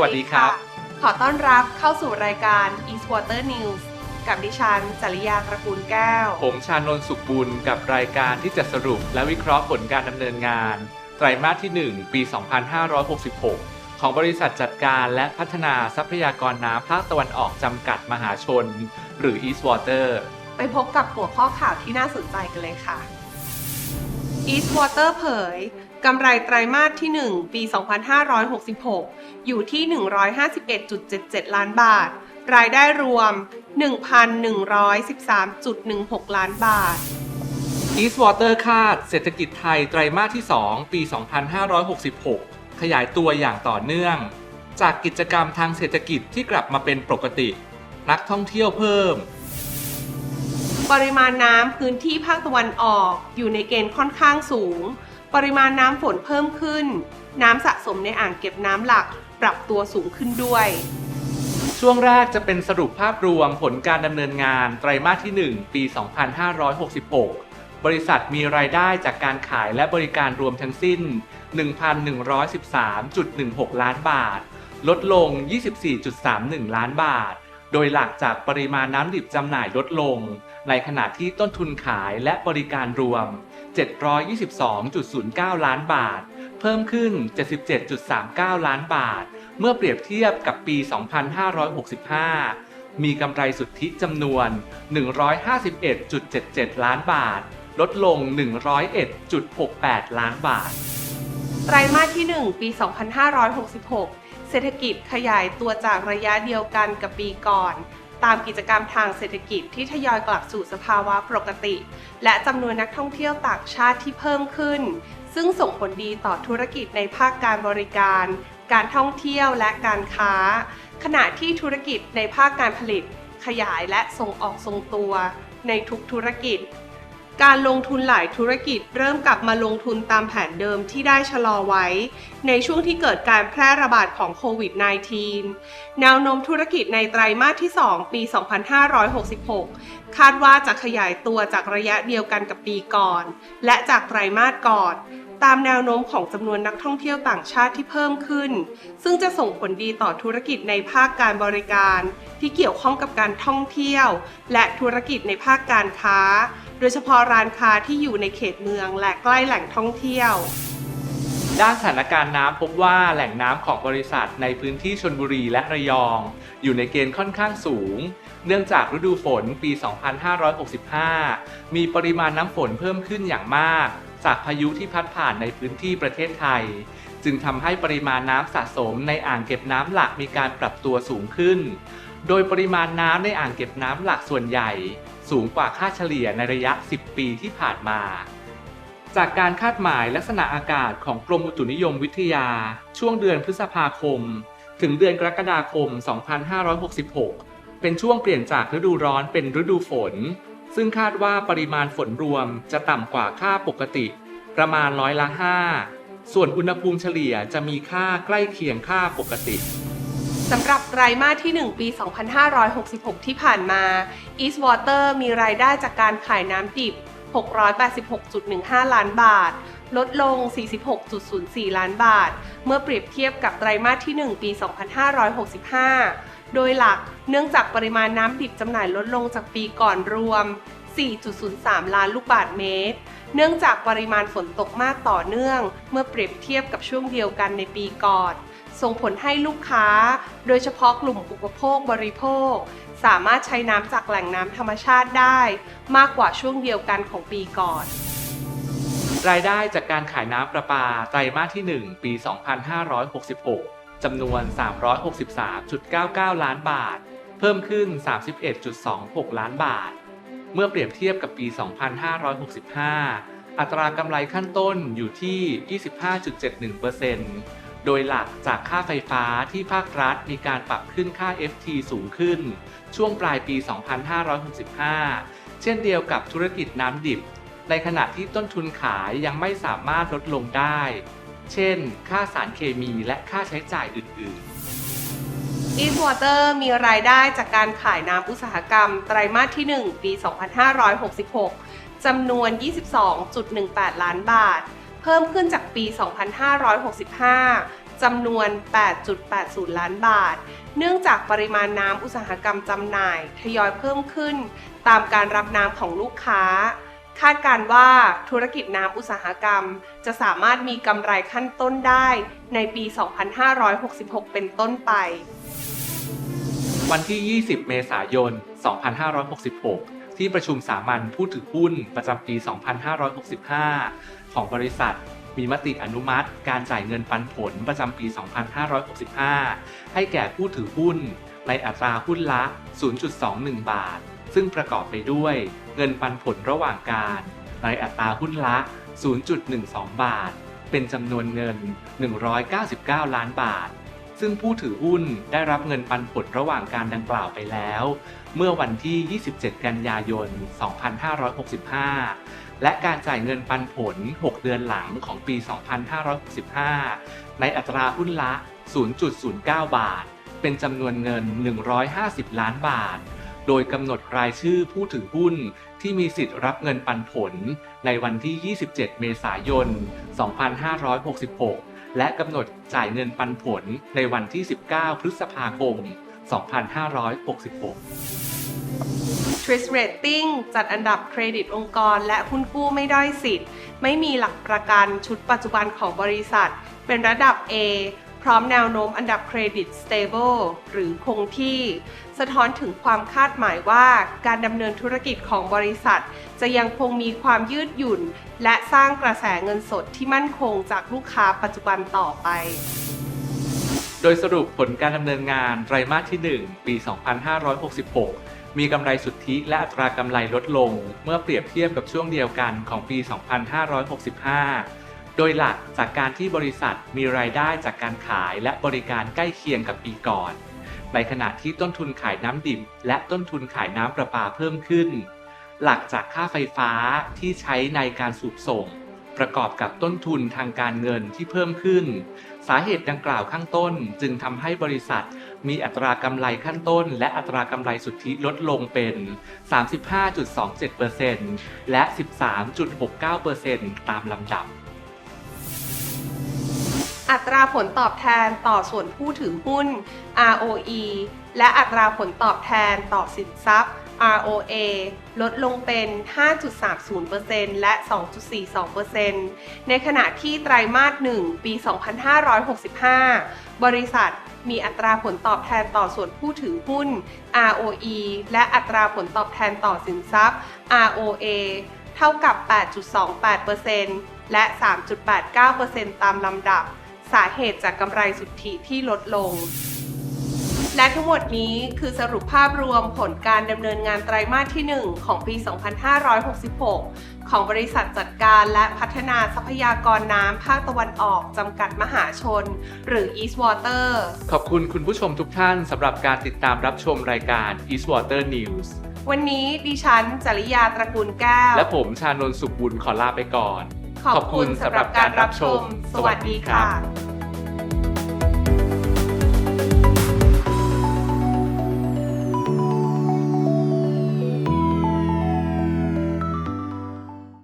วัสดีครับ ขอต้อนรับเข้าสู่รายการ East Water News กับดิฉันจริยาตระกูลแก้ว ผมชานนท์สุขบุญกับรายการที่จะสรุปและวิเคราะห์ผลการดำเนินงาน ไตรมาสที่ 1 ปี 2566 ของบริษัทจัดการและพัฒนาทรัพยากรน้ำภาคตะวันออกจำกัดมหาชน หรือ East Water ไปพบกับหัวข้อข่าวที่น่าสนใจกันเลยค่ะ East Water เผย กำไรไตรมาสที่ 1 ปี 2566 อยู่ที่ 151.77 ล้านบาท รายได้รวม 1,113.16 ล้านบาท East Water คาดเศรษฐกิจไทยไตรมาสที่ 2 ปี 2566 ขยายตัวอย่างต่อเนื่อง จากกิจกรรมทางเศรษฐกิจที่กลับมาเป็นปกติ นักท่องเที่ยวเพิ่ม ปริมาณน้ำพื้นที่ภาคตะวันออกอยู่ในเกณฑ์ค่อนข้างสูง ปริมาณน้ำฝนเพิ่มขึ้น น้ำสะสมในอ่างเก็บน้ำหลักปรับตัวสูงขึ้นด้วย ช่วงแรกจะเป็นสรุปภาพรวมผลการดำเนินงานไตรมาสที่ 1 ปี 2566 บริษัทมีรายได้จากการขายและบริการรวมทั้งสิ้น 1,113.16 ล้านบาท ลดลง 24.31 ล้านบาท โดยหลักจากปริมาณน้ำดิบจำหน่ายลดลง ในขณะที่ต้นทุนขายและบริการรวม 722.09 ล้านบาท เพิ่มขึ้น 77.39 ล้านบาท เมื่อเปรียบเทียบกับปี 2565 มีกำไรสุทธิจำนวน 151.77 ล้านบาท ลดลง 101.68 ล้านบาท ไตรมาสที่ 1 ปี 2566 เศรษฐกิจขยายตัวจากระยะเดียวกันกับปีก่อน ตามกิจกรรมทางเศรษฐกิจที่ทยอยกลับสู่สภาวะปกติ และจำนวนนักท่องเที่ยวต่างชาติที่เพิ่มขึ้น ซึ่งส่งผลดีต่อธุรกิจในภาคการบริการ การท่องเที่ยวและการค้า ขณะที่ธุรกิจในภาคการผลิต ขยายและส่งออกทรงตัว ในทุกธุรกิจ การลงทุนหลายธุรกิจเริ่มกลับมาลงทุนตามแผนเดิมที่ได้ชะลอไว้ ในช่วงที่เกิดการแพร่ระบาดของโควิด -19 แนวโน้มธุรกิจในไตรมาสที่ 2 ปี 2566 คาดว่าจะขยายตัวจากระยะเดียวกันกับปีก่อน และจากไตรมาสก่อน ตามแนวโน้มของจำนวนนักท่องเที่ยวต่างชาติที่เพิ่มขึ้น ซึ่งจะส่งผลดีต่อธุรกิจในภาคการบริการ ที่เกี่ยวข้องกับการท่องเที่ยว และธุรกิจในภาคการค้า โดยเฉพาะร้านค้าที่อยู่ในเขตเมืองและใกล้แหล่งท่องเที่ยวด้านสถานการณ์น้ำพบว่าแหล่งน้ำของบริษัทในพื้นที่ชนบุรีและระยอง อยู่ในเกณฑ์ค่อนข้างสูง เนื่องจากฤดูฝนปี 2565 มีปริมาณน้ำฝนเพิ่มขึ้นอย่างมาก จากพายุที่พัดผ่านในพื้นที่ประเทศไทย จึงทำให้ปริมาณน้ำสะสมในอ่างเก็บน้ำหลักมีการปรับตัวสูงขึ้น โดยปริมาณน้ำในอ่างเก็บน้ำหลักส่วนใหญ่ สูงกว่าค่าเฉลี่ยในระยะ 10 ปีที่ผ่านมาจากการคาดหมายลักษณะอากาศของกรมอุตุนิยมวิทยา ช่วงเดือนพฤษภาคม ถึงเดือนกรกฎาคม 2566 เป็นช่วงเปลี่ยนจากฤดูร้อนเป็นฤดูฝน ซึ่งคาดว่าปริมาณฝนรวมจะต่ำกว่าค่าปกติ ประมาณร้อยละ5ส่วนอุณหภูมิเฉลี่ยจะมีค่าใกล้เคียงค่าปกติสำหรับไตรมาสที่ 1 ปี 2566 ที่ผ่านมา East Water มีรายได้จากการขายน้ำดิบ 686.15 ล้านบาท ลดลง 46.04 ล้านบาท เมื่อเปรียบเทียบกับไตรมาสที่ 1 ปี 2565 โดยหลักเนื่องจากปริมาณน้ำดิบจำหน่ายลดลงจากปีก่อนรวม 4.03 ล้านลูกบาทเมตร เนื่องจากปริมาณฝนตกมากต่อเนื่อง เมื่อเปรียบเทียบกับช่วงเดียวกันในปีก่อน ส่งผลให้ลูกค้า โดยเฉพาะกลุ่มอุปโภคบริโภค สามารถใช้น้ำจากแหล่งน้ำธรรมชาติได้ มากกว่าช่วงเดียวกันของปีก่อน รายได้จากการขายน้ำประปาไตรมาสที่ 1 ปี 2566 จำนวน 363.99 ล้านบาท เพิ่มขึ้น 31.26 ล้านบาท เมื่อเปรียบเทียบกับปี 2565 อัตรากำไรขั้นต้นอยู่ที่ 25.71%โดยหลักจากค่าไฟฟ้าที่ภาครัฐมีการปรับขึ้นค่า FT สูงขึ้น ช่วงปลายปี 2565 เช่นเดียวกับธุรกิจน้ำดิบ ในขณะที่ต้นทุนขายยังไม่สามารถลดลงได้ เช่น ค่าสารเคมีและค่าใช้จ่ายอื่น ๆ East Water มีรายได้จากการขายน้ำอุตสาหกรรม ไตรมาสที่ 1 ปี 2566 จำนวน 22.18 ล้านบาท เพิ่มขึ้นจากปี 2565 จำนวน 8.80 ล้านบาท เนื่องจากปริมาณน้ำอุตสาหกรรมจำหน่าย ทยอยเพิ่มขึ้น ตามการรับน้ำของลูกค้า คาดการว่าธุรกิจน้ำอุตสาหกรรม จะสามารถมีกำไรขั้นต้นได้ในปี 2566 เป็นต้นไป วันที่ 20 เมษายน 2566 ที่ประชุมสามัญผู้ถือหุ้นประจำปี 2565 ของบริษัทมีมติอนุมัติการจ่ายเงินปันผลประจำปี 2565 ให้แก่ผู้ถือหุ้นในอัตราหุ้นละ 0.21 บาท ซึ่งประกอบไปด้วยเงินปันผลระหว่างการในอัตราหุ้นละ 0.12 บาท เป็นจำนวนเงิน 199 ล้านบาท ซึ่งผู้ถือหุ้นได้รับเงินปันผลระหว่างการดังกล่าวไปแล้ว เมื่อวันที่ 27 กันยายน 2565 และการจ่ายเงินปันผล 6 เดือนหลังของปี 2565 ในอัตราหุ้นละ 0.09 บาท เป็นจำนวนเงิน 150 ล้านบาท โดยกำหนดรายชื่อผู้ถือหุ้นที่มีสิทธิ์รับเงินปันผลในวันที่ 27 เมษายน 2566 และกำหนดจ่ายเงินปันผลในวันที่ 19 พฤษภาคม 2566 t r i s Rating จัดอันดับเครดิตองค์กร และหุ้นกู้ไม่ด้อยสิทธิ์ ไม่มีหลักประกันชุดปัจจุบันของบริษัท เป็นระดับ A พร้อมแนวโน้มอันดับเครดิต stable หรือคงที่ สะท้อนถึงความคาดหมายว่าการดำเนินธุรกิจของบริษัท จะยังคงมีความยืดหยุ่น และสร้างกระแสเงินสดที่มั่นคงจากลูกค้าปัจจุบันต่อไปโดยสรุปผลการดำเนินงานไตรมาสที่ 1 ปี 2566 มีกำไรสุทธิและอัตรากำไรลดลง เมื่อเปรียบเทียบกับช่วงเดียวกันของปี 2565 ดยหลักจากการที่บริษัทมีรายได้จากการขายและบริการใกล้เคียงกับปีก่อน ในขณะที่ต้นทุนขายน้ำดิบและต้นทุนขายน้ำประปาเพิ่มขึ้น หลักจากค่าไฟฟ้าที่ใช้ในการสูบส่ง ประกอบกับต้นทุนทางการเงินที่เพิ่มขึ้น สาเหตุดังกล่าวข้างต้นจึงทำให้บริษัทมีอัตรากำไรขั้นต้น และอัตรากำไรสุทธิลดลงเป็น 35.27%และ 13.69%ตามลำดับ อัตราผลตอบแทนต่อส่วนผู้ถือหุ้น ROE และอัตราผลตอบแทนต่อสินทรัพย์ ROA ลดลงเป็น 5.30%และ 2.42%ในขณะที่ไตรมาส 1 ปี 2565 บริษัทมีอัตราผลตอบแทนต่อส่วนผู้ถือหุ้น ROE และอัตราผลตอบแทนต่อสินทรัพย์ ROA เท่ากับ 8.28%และ 3.89%ตามลำดับ สาเหตุจากกำไรสุทธิที่ลดลง และทั้งหมดนี้คือสรุปภาพรวมผลการดำเนินงานไตรมาสที่ 1 ของปี 2566 ของบริษัทจัดการและพัฒนาทรัพยากรน้ำภาคตะวันออกจำกัดมหาชน หรือ East Water ขอบคุณคุณผู้ชมทุกท่านสำหรับการติดตามรับชมรายการ Eastwater News วันนี้ดิฉันจริยาตระกูลแก้ว และผมชานนท์สุขบุญขอลาไปก่อน ขอบคุณสำหรับการรับชม สวัสดีค่ะ